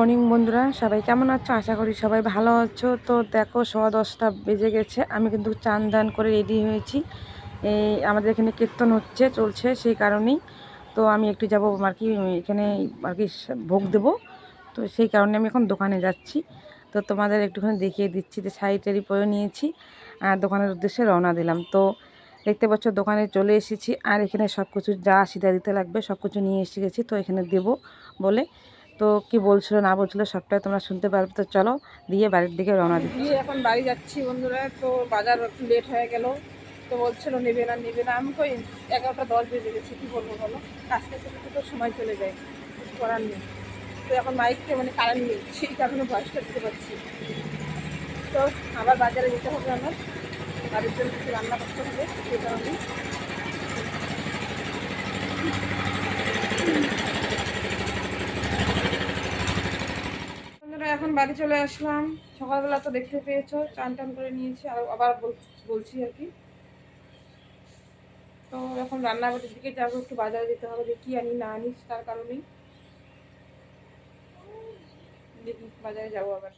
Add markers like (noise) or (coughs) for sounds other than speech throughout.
Morning বন্ধুরা, সবাই কেমন আছো? আশা করি সবাই ভালো আছো। তো দেখো, সোয়া দশটা বেজে গেছে। আমি কিন্তু চান দান করে রেডি হয়েছি। এই আমাদের এখানে কীর্তন হচ্ছে, চলছে সেই কারণেই। তো আমি একটু যাব, আর কি, এখানে, আর কি, ভোগ দেবো। তো সেই কারণে আমি এখন দোকানে যাচ্ছি। তো তোমাদের একটুখানি দেখিয়ে দিচ্ছি যে শাড়ি টাড়ি পরে নিয়েছি, আর দোকানের উদ্দেশ্যে রওনা দিলাম। তো দেখতে পাচ্ছ, দোকানে চলে এসেছি। আর এখানে সব কিছু যা সিধা দিতে লাগবে সব কিছু নিয়ে এসে গেছি। তো এখানে দেবো বলে তো কি বলছিল, না বলছিল সবটাই তোমরা শুনতে পারবে। তো চলো, দিয়ে বাড়ির দিকে রওনা দিয়ে এখন বাড়ি যাচ্ছি বন্ধুরা, তো বাজার একটু লেট হয়ে গেল। তো বলছিল, নেবে না নেবে না। আমি কই, এগারোটা দশ বেজে গেছি, কী করব বলো? কাজ করতে তো সময় চলে যায়, কিছু করার নেই। তো এখন মাইককে মানে কারেন্ট নেই, সেই কারণে ভয়েসটা দিতে পারছি তো আবার বাজারে যেতে হবে আমার, বাড়ির জন্য কিছু রান্না করতে হবে, সেই কারণে বন্ধুরা এখন বাড়ি চলে আসলাম। সকালবেলা তো দেখতে পেয়েছ, চান টান করে নিয়েছি, আর আবার বল- বলছি আর কি। তো এখন রান্নাঘরের দিকে যাব, একটু বাজারে যেতে হবে যে আনি না আনি তার কারণেই। দেখি, বাজারে যাব আবার।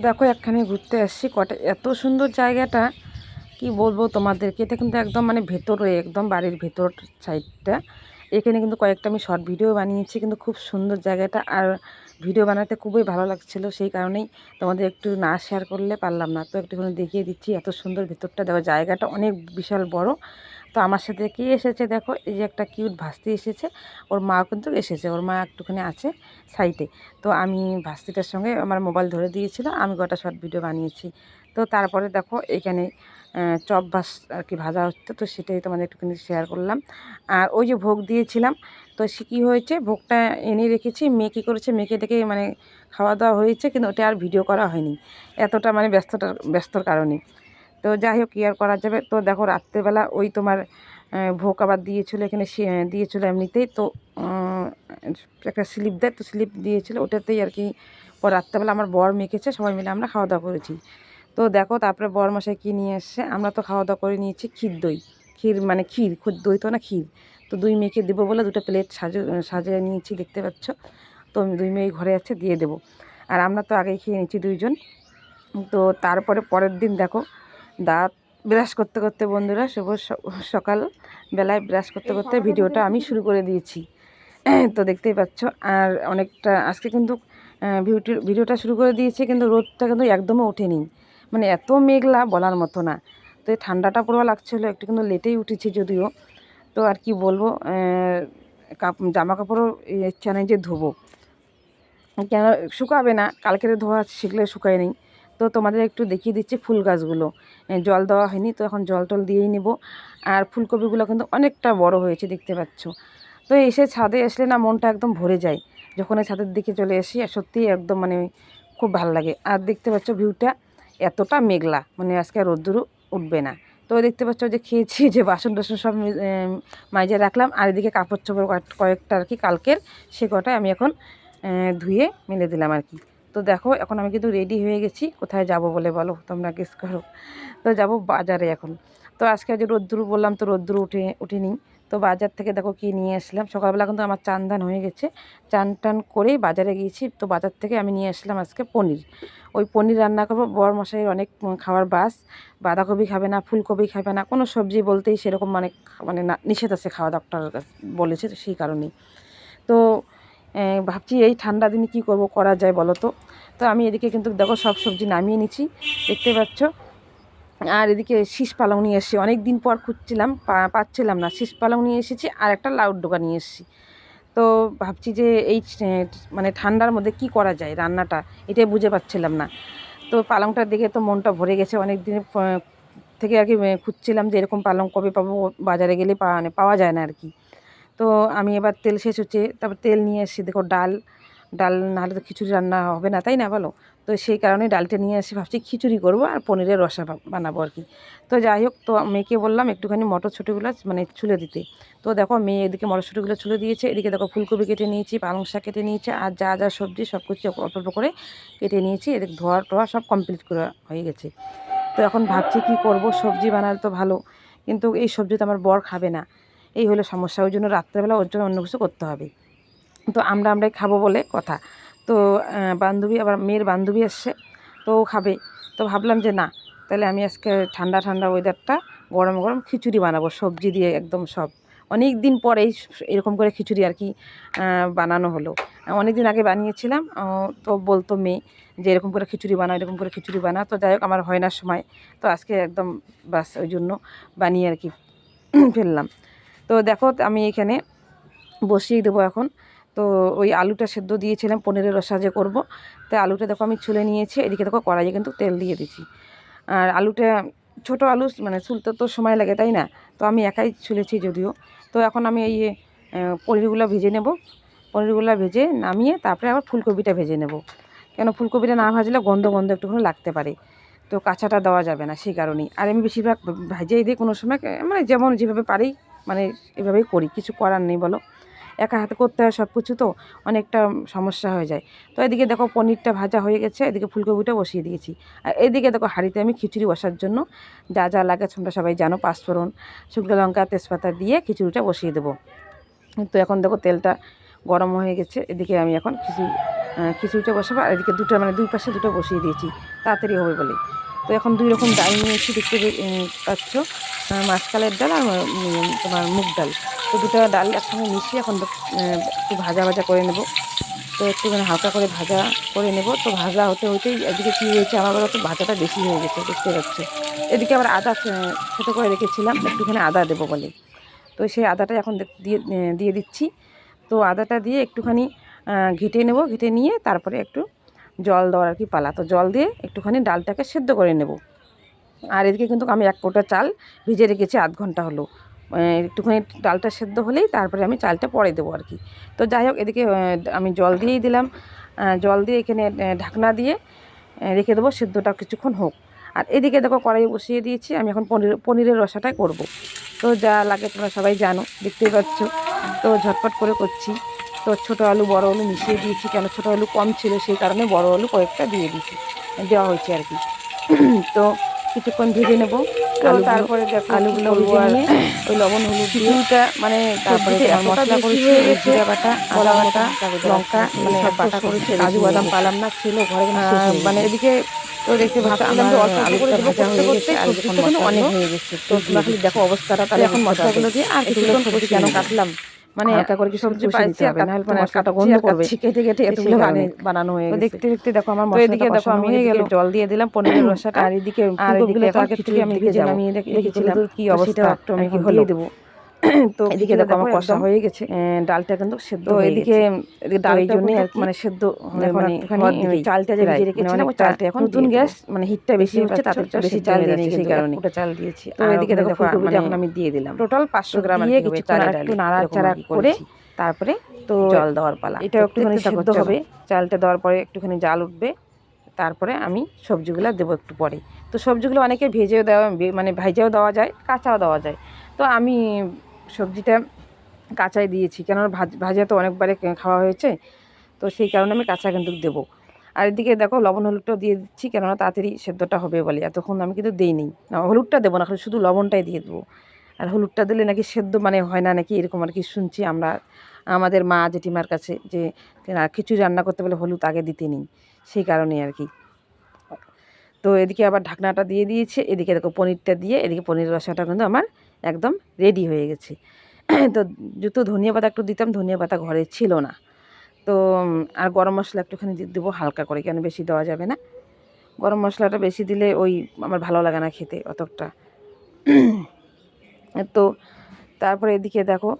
দেখো, একখানে ঘুরতে আসছি। কটা এত সুন্দর জায়গাটা, কি বলব তোমাদেরকে? এটা কিন্তু একদম মানে ভেতরে, একদম বাড়ির ভেতর সাইডটা এখানে কিন্তু কয়েকটা আমি শর্ট ভিডিও বানিয়েছি, কিন্তু খুব সুন্দর জায়গাটা। আর ভিডিও বানাতে খুবই ভালো লাগছিল, সেই কারণেই তোমাদের একটু না শেয়ার করলে পারলাম না। তো একটুখানি দেখিয়ে দিচ্ছি, এত সুন্দর ভিতরটা দেখো জায়গাটা অনেক বিশাল বড়। তো আমার সাথে কি এসেছে দেখো, এই যে একটা কিউট ভাস্তি এসেছে, ওর মা কিন্তু এসেছে, ওর মা একটুখানি আছে সাইটে তো আমি ভাস্তিটার সঙ্গে আমার মোবাইল ধরে দিয়েছিল, আমি গোটা শর্ট ভিডিও বানিয়েছি। তো তারপরে দেখো এখানে চপ ভাস আর কি ভাজা হচ্ছে, তো সেটাই তোমাদের একটুখানি শেয়ার করলাম। আর ওই যে ভোগ দিয়েছিলাম, তো সে কী হয়েছে, ভোগটা এনে রেখেছি, মেয়ে কী করেছে, মেয়েকে ডেকে মানে খাওয়া দাওয়া হয়েছে, কিন্তু ওটা আর ভিডিও করা হয়নি। এতটা মানে ব্যস্ততার, ব্যস্তর কারণে। তো যাই হোক, কী আর করা যাবে? তো দেখো রাত্রেবেলা ওই তোমার ভোগ আবার দিয়েছিল এখানে দিয়েছিল এমনিতেই, তো একটা স্লিপ দেয়, তো স্লিপ দিয়েছিল, ওটাতেই আর কি রাত্রেবেলা আমার বর মেখেছে, সবাই মিলে আমরা খাওয়া দাওয়া করেছি। তো দেখো তারপরে বর মশাই কী নিয়ে এসছে? আমরা তো খাওয়া দাওয়া করে নিয়েছি ক্ষীর দই। ক্ষীর মানে ক্ষীর খুদ দই তো না ক্ষীর। তো দুই মেয়েকে দেবো বলে দুটো প্লেট সাজে সাজিয়ে নিয়েছি দেখতে পাচ্ছ? তো দুই মেয়ে ঘরে আছে দিয়ে দেবো। আর আমরা তো আগেই খেয়ে নিয়েছি দুইজন। তো তারপরে পরের দিন দেখো দাঁত ব্রাশ করতে করতে বন্ধুরা শুভ সকাল বেলায় ব্রাশ করতে করতে ভিডিওটা আমি শুরু করে দিয়েছি। তো দেখতেই পাচ্ছ আর অনেকটা আজকে কিন্তু ভিডিও ভিডিওটা শুরু করে দিয়েছি কিন্তু রোদটা কিন্তু একদমই ওঠেনি। মানে এত মেঘলা বলার মতো না। তো এই ঠান্ডাটা পুরো লাগছিল, একটু কিন্তু লেটেই উঠেছি যদিও। তো আর কি বলব কাপ জামা কাপড়ও ইচ্ছা নেই যে ধোবো। কেন, শুকাবে না, কালকের ধোয়া সেগুলো শুকায় নেই। তো তোমাদের একটু দেখিয়ে দিচ্ছি ফুল গাছগুলো। জল দেওয়া হয়নি, তো এখন জল টল দিয়েই নেব। আর ফুলকপিগুলো কিন্তু অনেকটা বড় হয়েছে, দেখতে পাচ্ছ। তো এসে ছাদে আসলে না মনটা একদম ভরে যায়। যখন এই ছাদের দিকে চলে আসি সত্যিই একদম মানে খুব ভালো লাগে। আর দেখতে পাচ্ছ ভিউটা এতটা মেঘলা মানে আজকে আর রোদ্দুরও উঠবে না। তো দেখতে পাচ্ছ যে খেয়েছি, যে বাসন টাসন সব মাইজে রাখলাম। আর এদিকে কাপড় চোপড় কয়েক- কয়েকটা আর কি কালকের, সে কটাই আমি এখন ধুয়ে মেলে দিলাম আর কি। তো দেখো, এখন আমি কিন্তু রেডি হয়ে গেছি। কোথায় যাব বলে বলো? তোমরা গেস করো। তো যাব বাজারে এখন। তো আজকে যে রোদ্দুর বললাম, তো রোদ্দুর উঠে, উঠিনি। তো বাজার থেকে দেখো কি নিয়ে আসলাম। সকালবেলা কিন্তু আমার চান দান হয়ে গেছে। চান টান করেই বাজারে গিয়েছি। তো বাজার থেকে আমি নিয়ে আসলাম আজকে পনির। ওই পনির রান্না করব। বর মশাইয়ের অনেক খাওয়ার বাস। বাঁধাকপি খাবে না, ফুলকপি খাবে না, কোনো সবজি বলতেই সেরকম মানে মানে নিষেধ আছে খাওয়া ডক্টর বলেছে সেই কারণেই। তো ভাবছি এই ঠান্ডা দিনে কী করব, করা যায় বলো তো? তো আমি এদিকে কিন্তু দেখো সব সবজি নামিয়ে নিচ্ছি। দেখতে পাচ্ছ? আর এদিকে শীষ পালং নিয়ে এসেছি। অনেক দিন পর খুঁজছিলাম পাচ্ছিলাম না। শীষ পালং নিয়ে এসেছি আর একটা লাউড ডোকা নিয়ে এসেছি। তো ভাবছি যে এই মানে ঠান্ডার মধ্যে কি করা যায় রান্নাটা? এটাই বুঝে পাচ্ছিলাম না। তো পালংটার দেখে তো মনটা ভরে গেছে। অনেক দিন থেকে আর কি খুঁজছিলাম যে এরকম পালং কবে পাবো, বাজারে গেলে মানে পাওয়া যায় না আর কি। তো আমি এবার তেল শেষ হচ্ছে, তারপর তেল নিয়ে এসেছি। দেখো ডাল ডাল নাহলে তো খিচুড়ি রান্না হবে না, তাই না বলো? তো সেই কারণে ডালটা নিয়ে এসে ভাবছি খিচুড়ি করব আর পনিরের রসা বানাবো আর কি। তো যাই হোক, তো মেয়েকে বললাম একটুখানি মটরশুঁটিগুলো মানে ছুলে দিতে। তো দেখো মেয়ে এদিকে মটরশুঁটিগুলো ছুলে দিয়েছে, এদিকে দেখো ফুলকপি কেটে নিয়েছি, পালং শাক কেটে নিয়েছি, আর যা যা সবজি সব কিছু অল্প অল্প করে কেটে নিয়েছি, এদিকে ধোয়া টোয়া সব কমপ্লিট করা হয়ে গেছে। তো এখন ভাবছি কি করব, সবজি বানালে তো ভালো, কিন্তু এই সবজি তো আমার বর খাবে না। এই হলো সমস্যা, ওই জন্য রাত্রেবেলা ওর জন্য অন্য কিছু করতে হবে। তো আমরা আমরাই খাব বলে কথা। তো বান্ধবী, আবার মেয়ের বান্ধবী আসছে, তো ও খাবে। তো ভাবলাম যে না, তাহলে আমি আজকে ঠান্ডা ঠান্ডা ওয়েদারটা গরম গরম খিচুড়ি বানাবো, সবজি দিয়ে একদম সব। অনেক দিন পরেই এরকম করে খিচুড়ি আর কি বানানো হলো। অনেক দিন আগে বানিয়েছিলাম তো বলতো মেয়ে যে এরকম করে খিচুড়ি বানাও, এরকম করে খিচুড়ি বানাও। তো যাই হোক, আমার হয় না সময়, তো আজকে একদম বাস ওই জন্য বানিয়ে আর কি, (clears throat) ফেললাম। তো দেখো, আমি এখানে বসিয়ে দেবো এখন। তো ওই আলুটা সেদ্ধ দিয়েছিলাম, পনিরের রসা যে করব। তাই আলুটা দেখো আমি ছুলে নিয়েছি, এদিকে দেখো কড়াইয়ে কিন্তু তেল দিয়ে দিচ্ছি। আর আলুটা, ছোট আলু মানে ছুলতে তো সময় লাগে, তাই না? তো আমি একাই ছুলেছি যদিও। তো এখন আমি এই পনিরগুলো ভেজে নেব। পনিরগুলো ভেজে নামিয়ে তারপরে আবার ফুলকপিটা ভেজে নেব। কেন ফুলকপিটা না ভাজলে গন্ধ গন্ধ একটুখানি লাগতে পারে। তো কাঁচাটা দেওয়া যাবে না সেই কারণেই। আর আমি বেশিরভাগ ভাজিয়ে দিই কোনো সময়। মানে যেমন যেভাবে পারি মানে এভাবেই করি। কিছু করার নেই বলো। একা হাতে করতে হয় সব কিছু তো অনেকটা সমস্যা হয়ে যায়। তো এদিকে দেখো পনিরটা ভাজা হয়ে গেছে, এদিকে ফুলকপিটা বসিয়ে দিয়েছি। আর এদিকে দেখো হাঁড়িতে আমি খিচুড়ি বসার জন্য যা যা লাগে তোমরা সবাই জানো, পাঁচফোড়ন, শুকনো লঙ্কা, তেজপাতা দিয়ে খিচুড়িটা বসিয়ে দেবো। তো এখন দেখো তেলটা গরম হয়ে গেছে, এদিকে আমি এখন খিচুড়ি খিচুড়িটা বসাবো। আর এদিকে দুটো মানে দুই পাশে দুটো বসিয়ে দিয়েছি, তাড়াতাড়ি হবে বলে। তো এখন দুই রকম ডাল নিয়েছি দেখতে পাচ্ছ। আহ, মাসকালের ডাল আর তোমার মুগ ডাল। তো দুটো ডাল একসঙ্গে মিশিয়ে এখন একটু ভাজা ভাজা করে নেব। তো একটুখানি হালকা করে ভাজা করে নেব। তো ভাজা হতে হতেই এদিকে কী হয়েছে আমার তো ভাজাটা বেশি হয়ে গেছে দেখতে পাচ্ছি এদিকে আবার আদা ছোটো করে রেখেছিলাম একটুখানি আদা দেবো বলে। তো সেই আদাটা এখন দিয়ে দিয়ে দিচ্ছি। তো আদাটা দিয়ে একটুখানি ঘেটে নেব ঘেটে নিয়ে তারপরে একটু জল দেওয়ার আর কি পালা। তো জল দিয়ে একটুখানি ডালটাকে সেদ্ধ করে নেব। আর এদিকে কিন্তু আমি এক কোটা চাল ভিজে রেখেছি আধ ঘণ্টা হলো। একটুখানি ডালটা সেদ্ধ হলেই তারপরে আমি চালটা পরে দেবো আর কি। তো যাই হোক, এদিকে আমি জল দিয়েই দিলাম। জল দিয়ে এখানে ঢাকনা দিয়ে রেখে দেবো সেদ্ধটা কিছুক্ষণ হোক। আর এদিকে দেখো কড়াই বসিয়ে দিয়েছি, আমি এখন পনির, পনিরের রসাটাই করব। তো যা লাগে তোমরা সবাই জানো, দেখতেই পাচ্ছ। তো ঝটপট করে করছি। তো ছোটো আলু বড় আলু মিশিয়ে দিয়েছি। কেন ছোটো আলু কম ছিল সেই কারণে বড় আলু কয়েকটা দিয়ে দিয়েছি। দেওয়া হয়েছে আর কি। (clears throat) তো কিছুক্ষণ ভেজে নেব। তারপরে দেখো আলুগুলো নিয়ে (clears throat) ওই লবণ হলুদ মানে তারপরে মশলা করেছি জিরা বাটা আদা বাটা লঙ্কা মানে বাটা করেছি কাজু বাদাম পালাম না ছিল ঘরে মানে এদিকে তো দেখতে ভাবছিলাম যে অল্প অল্প করে দেবো করতে করতে আর অনেক হয়ে গেছে। তো খালি দেখো অবস্থাটা তাহলে এখন মশলাগুলো দিয়ে আর কেন কাটলাম? মানে হালকা করে কি সবজি সবজি পাইছি পাইছি আর আর নাহলে মানে কাটা গন্ধ করবে। কেটে কেটে এতগুলো বানিয়ে বানানো হয়ে গেছে। দেখতে দেখতে দেখো আমার মশলা এদিকে দেখো আমি হয়ে গেল। জল দিয়ে দিলাম পনিরের রসাটা। আর এদিকে আর এদিকে আমি দেখে ছেলেদের কি অবস্থা। একটু আমি কি হলো। দিয়ে দেবো। (coughs) তো এদিকে দেখো আমার কষা হয়ে গেছে। ডালটা কিন্তু সেদ্ধ এদিকে কিন্তু আর মানে সেদ্ধ মানে ওই দিকেই। চালটা যে মানে রেখেছিলাম চালটা এখন নতুন গ্যাস মানে হিটটা বেশি হচ্ছে তাতে বেশি চাল দিয়ে সেই কারণে ওটা চাল দিয়েছি। তো এদিকে দেখো ফুলকপিটা এখন আমি দিয়ে দিলাম। টোটাল পাঁচশো গ্রাম দিয়ে কিছুক্ষণ একটু নাড়াচাড়া করে তারপরে তো জল দেওয়ার পালা এটা একটুখানি সেদ্ধ হবে। চালটা দেওয়ার পরে একটুখানি জাল উঠবে তারপরে আমি সবজিগুলো দেবো একটু পরে। তো সবজিগুলো অনেকে ভেজেও দেওয়া মানে ভাইজাও দেওয়া যায় কাঁচাও দেওয়া যায় তো আমি সবজিটা কাঁচাই দিয়েছি। কেননা ভাজ তো অনেকবারে খাওয়া হয়েছে, তো সেই কারণে আমি কাঁচা কিন্তু দেবো। আর এদিকে দেখো, লবণ, হলুদটাও দিয়ে দিচ্ছি, কেননা তাড়াতাড়ি সেদ্ধটা হবে বলে। এতক্ষণ আমি কিন্তু দিইনি। না, হলুদটা দেবো না, খালি শুধু লবণটাই দিয়ে দেবো। আর হলুদটা দিলে নাকি সেদ্ধ মানে হয় না, নাকি এরকম আর কি শুনছি আমরা। আমাদের মা জেঠিমার কাছে যে খিচুড়ি রান্না করতে বলে হলুদ আগে দিতে নেই, সেই কারণে আর কি। তো এদিকে আবার ঢাকনাটা দিয়ে দিয়েছে। এদিকে দেখো পনিরটা দিয়ে, এদিকে পনির রসাটা কিন্তু আমার একদম রেডি হয়ে গেছে। তো জুতো ধনিয়া পাতা একটু দিতাম, ধনিয়া পাতা ঘরে ছিল না। তো, আর গরম মশলা একটুখানি দেবো হালকা করে, কেন বেশি দেওয়া যাবে না। গরম মশলাটা বেশি দিলে ওই আমার ভালো লাগে না খেতে অতটা। তো, তারপরে এদিকে দেখো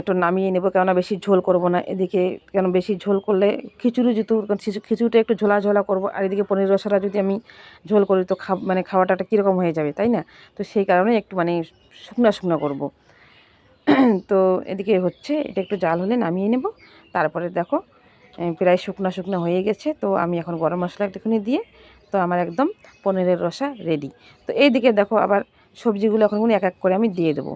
একটু নামিয়ে নেব, কেননা বেশি ঝোল করব না। এদিকে কেন বেশি ঝোল করলে খিচুড়ি যেহেতু খিচু- খিচুড়িটা একটু ঝোলা ঝোলা করব, আর এদিকে পনির রসাটা যদি আমি ঝোল করি তো খা মানে খাওয়াটা কীরকম হয়ে যাবে, তাই না? তো সেই কারণে একটু মানে শুকনা শুকনো করব। (clears throat) তো এদিকে হচ্ছে, এটা একটু জাল হলে নামিয়ে নেব। তারপরে দেখো প্রায় শুকনো শুকনো হয়ে গেছে, তো আমি এখন গরম মশলা একটুখানি দিয়ে, তো আমার একদম পনিরের রসা রেডি। তো এইদিকে দেখো, আবার সবজিগুলো এখন এক এক করে আমি দিয়ে দেবো।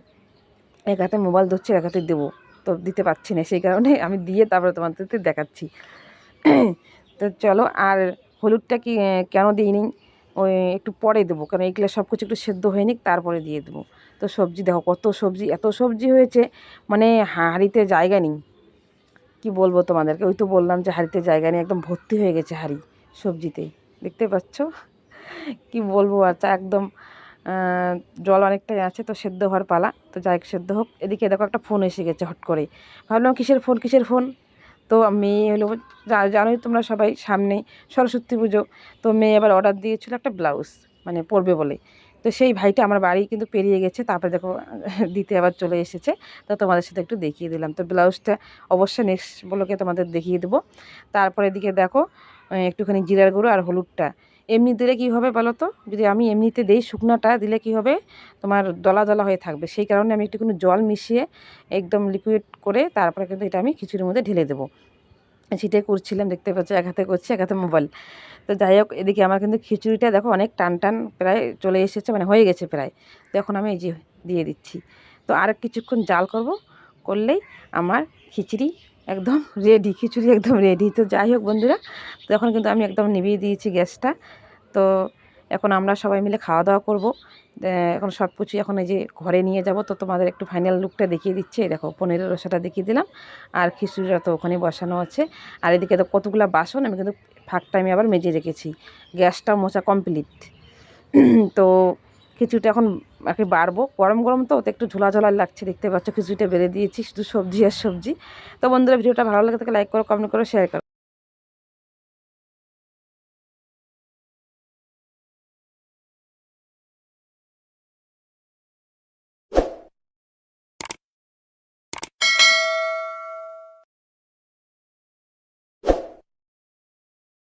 এক হাতে মোবাইল ধরছি এক হাতে দেবো। তো দিতে পারছি না, সেই কারণে আমি দিয়ে তারপরে তোমাদেরকে দেখাচ্ছি। (clears throat) তো চলো, আর হলুদটা কি কেন দিইনি? ওই একটু পরে দেবো, কারণ এগুলো সব কিছু একটু সেদ্ধ হয়ে নিক তারপরে দিয়ে দেবো। তো সবজি দেখো, কত সবজি, এত সবজি হয়েছে মানে হাঁড়িতে জায়গা নেই। কি বলব তোমাদেরকে? ওই তো বললাম যে হাঁড়িতে জায়গা নেই, একদম ভর্তি হয়ে গেছে হাঁড়ি সবজিতেই দেখতে পাচ্ছ? কি বলব, আর চা একদম জল অনেকটাই আছে, তো সেদ্ধ হওয়ার পালা। তো যাই সেদ্ধ হোক। এদিকে দেখো একটা ফোন এসে গেছে হট করে ভাবলাম, কিসের ফোন কিসের ফোন? তো মেয়ে হলো জানোই তোমরা সবাই সামনেই, সরস্বতী পুজো। তো মেয়ে এবার অর্ডার দিয়েছিল একটা ব্লাউজ মানে পরবে বলে তো সেই ভাইটা আমার বাড়ি কিন্তু পেরিয়ে গেছে, তারপরে দেখো (laughs) দিতে আবার চলে এসেছে। তো তোমাদের সাথে একটু দেখিয়ে দিলাম। তো ব্লাউজটা অবশ্যই নেক্সট বলোকে তোমাদের দেখিয়ে দেবো। তারপরে এদিকে দেখো, একটুখানি জিরার গুঁড়ো আর হলুদটা। এমনি দিলে কী হবে বলো তো? যদি আমি এমনিতে দেই শুকনাটা, দিলে কি হবে? তোমার দলা দলা হয়ে থাকবে। সেই কারণে আমি একটুখানি জল মিশিয়ে একদম লিকুইড করে তারপরে কিন্তু এটা আমি খিচুড়ির মধ্যে ঢেলে দেবো। সেটাই করছিলাম, দেখতে পাচ্ছি, এক হাতে করছি, এক হাতে মোবাইল তো যাই হোক, এদিকে আমার কিন্তু খিচুড়িটা দেখো অনেক টান টান প্রায় চলে এসেছে মানে হয়ে গেছে প্রায়। তো এখন আমি এই যে দিয়ে দিচ্ছি। তো আর কিছুক্ষণ জাল করব, করলেই আমার খিচুড়ি একদম রেডি খিচুড়ি একদম রেডি তো যাই হোক বন্ধুরা, তো এখন কিন্তু আমি একদম নিভিয়ে দিয়েছি গ্যাসটা। তো এখন আমরা সবাই মিলে খাওয়া দাওয়া করব। এখন সব কিছু এখন এই যে ঘরে নিয়ে যাব, তো তোমাদের একটু ফাইনাল লুকটা দেখিয়ে দিচ্ছি। এই দেখো পনেরো রসাটা দেখিয়ে দিলাম। আর খিচুড়িটা তো ওখানে বসানো আছে। আর এদিকে তো কতগুলো বাসন, আমি কিন্তু ফাঁকটা আমি আবার মেজে রেখেছি। গ্যাসটা মোচা কমপ্লিট (clears throat) তো খিচুড়িটা এখন কি বাড়বো। গরম গরম তো, ওতে একটু ঝোলা ঝোলা লাগছে, দেখতে পাচ্ছ খিচুড়িটা বেড়ে দিয়েছি, শুধু সবজি আর সবজি। তো বন্ধুরা, ভিডিওটা ভালো লাগে থাকে লাইক করো কমেন্ট করো শেয়ার করো।